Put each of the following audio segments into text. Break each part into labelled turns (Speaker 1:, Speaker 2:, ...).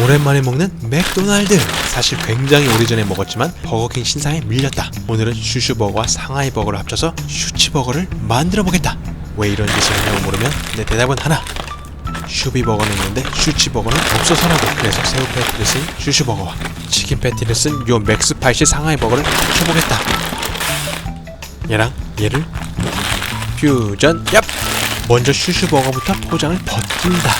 Speaker 1: 오랜만에 먹는 맥도날드. 사실 굉장히 오래전에 먹었지만 버거킹 신상에 밀렸다. 오늘은 슈슈버거와 상하이 버거를 합쳐서 슈치버거를 만들어 보겠다. 왜 이런 짓을 하냐고 물으면 내 대답은 하나. 슈비버거는 있는데 슈치버거는 없어서라도 그래서 새우 패티를 쓴 슈슈버거와 치킨 패티를 쓴 요 맥스파이시 상하이 버거를 합쳐보겠다. 얘랑 얘를 퓨전. 얍! 먼저 슈슈버거부터 포장을 벗긴다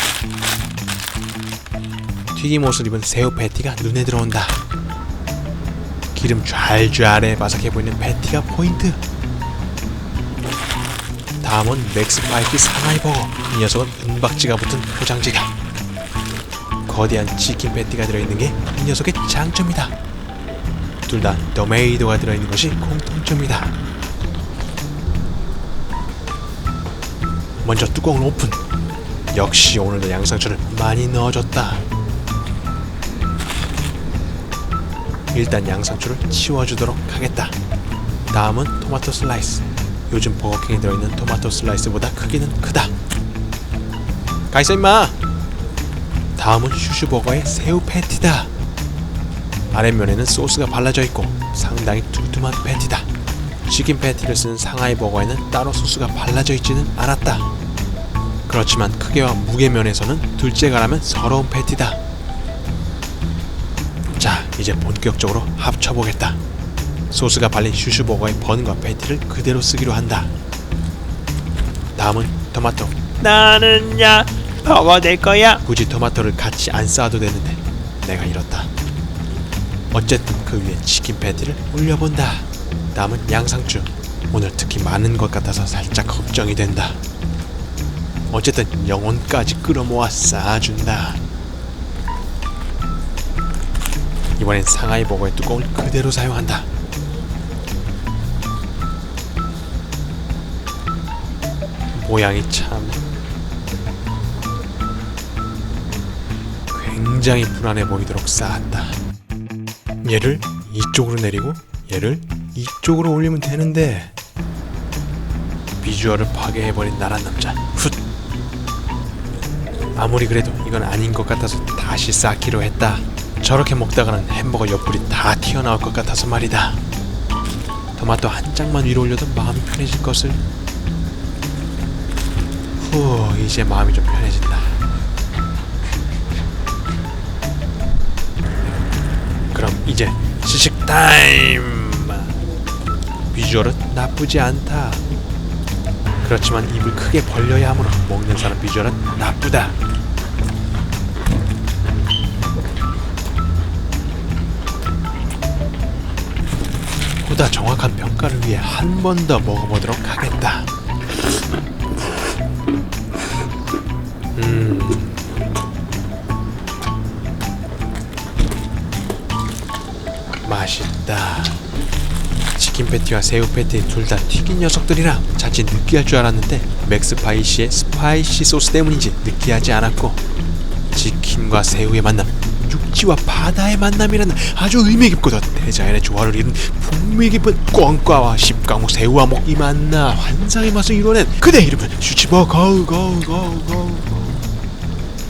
Speaker 1: 튀김옷을 입은 새우 패티가 눈에 들어온다. 기름 좔좔해 바삭해 보이는 패티가 포인트. 다음은 맥스파이키 상하이 버거. 이 녀석은 은박지가 붙은 포장지다. 거대한 치킨 패티가 들어있는 게 이 녀석의 장점이다. 둘 다 더메이도가 들어있는 것이 공통점이다. 먼저 뚜껑을 오픈. 역시 오늘도 양상추를 많이 넣어줬다. 일단 양상추를 치워주도록 하겠다. 다음은 토마토 슬라이스. 요즘 버거킹에 들어있는 토마토 슬라이스보다 크기는 크다. 가있어 임마. 다음은 슈슈버거의 새우 패티다. 아랫면에는 소스가 발라져 있고 상당히 두툼한 패티다. 치킨 패티를 쓴 상하이 버거에는 따로 소스가 발라져 있지는 않았다. 그렇지만 크기와 무게 면에서는 둘째가라면 서러운 패티다. 자, 이제 본격적으로 합쳐보겠다. 소스가 발린 슈슈버거의 번과 패티를 그대로 쓰기로 한다. 다음은 토마토.
Speaker 2: 나는야 버거 낼 거야.
Speaker 1: 굳이 토마토를 같이 안 쌓아도 되는데 내가 이렇다. 어쨌든 그 위에 치킨 패티를 올려본다. 다음은 양상추. 오늘 특히 많은 것 같아서 살짝 걱정이 된다. 어쨌든 영혼까지 끌어모아 쌓아준다. 이번엔 상하이 버거의 뚜껑을 그대로 사용한다. 모양이 참 굉장히 불안해 보이도록 쌓았다. 얘를 이쪽으로 내리고 얘를 이쪽으로 올리면 되는데 비주얼을 파괴해버린 나란 남자 훗 아무리 그래도 이건 아닌 것 같아서 다시 쌓기로 했다 저렇게 먹다가는 햄버거 옆구리 다 튀어나올 것 같아서 말이다. 토마토 한 장만 위로 올려도 마음이 편해질 것을. 후 이제 마음이 좀 편해진다. 그럼 이제 시식 타임! 비주얼은 나쁘지 않다. 그렇지만 입을 크게 벌려야 하므로 먹는 사람 비주얼은 나쁘다 보다 정확한 평가를 위해 한 번 더 먹어보도록 하겠다 음 맛있다. 치킨 패티와 새우 패티 둘 다 튀긴 녀석들이라 자칫 느끼할 줄 알았는데 맥스파이시의 스파이시 소스 때문인지 느끼하지 않았고 치킨과 새우의 만남 육지와 바다의 만남이라는 아주 의미 깊고도 대자연의 조화를 이룬 풍미 깊은 꽝과와 십과목 새우와 목 이 만나 환상의 맛을 이뤄낸 그대 이름은 슈치버 거우 거우 거우 거우.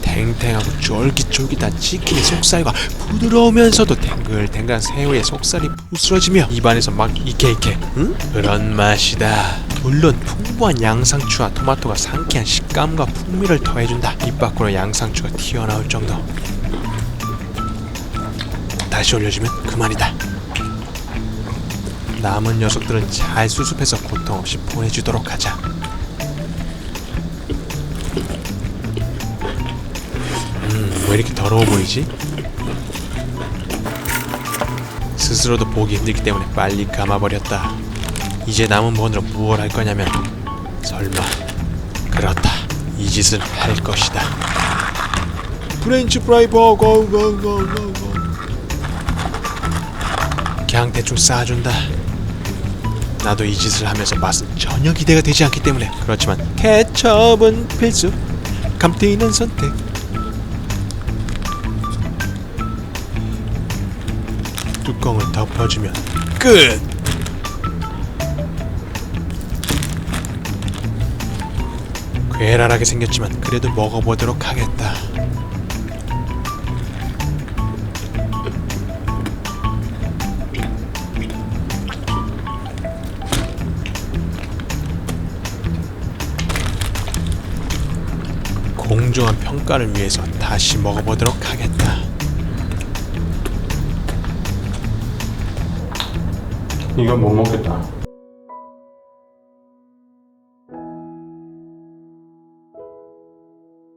Speaker 1: 탱탱하고 쫄깃쫄깃한 치킨의 속살과 부드러우면서도 탱글탱글한 새우의 속살이 부스러지며 입안에서 막 이케이케 응? 그런 맛이다. 물론 풍부한 양상추와 토마토가 상쾌한 식감과 풍미를 더해준다. 입 밖으로 양상추가 튀어나올 정도 다시 올려주면 그만이다 남은 녀석들은 잘 수습해서 고통 없이 보내주도록 하자 왜 이렇게 더러워 보이지? 스스로도 보기 힘들기 때문에 빨리 감아버렸다. 이제 남은 번으로 무얼 할 거냐면 설마 그렇다 이 짓을 할 것이다. 프렌치 프라이 버거 고고고고 그냥 대충 쌓아준다. 나도 이 짓을 하면서 맛은 전혀 기대가 되지 않기 때문에 그렇지만 케첩은 필수 감튀는 선택 뚜껑을 덮어주면 끝! 괴랄하게 생겼지만 그래도 먹어보도록 하겠다. 공정한 평가를 위해서 다시 먹어보도록 하겠다.
Speaker 3: 이건 못 먹겠다.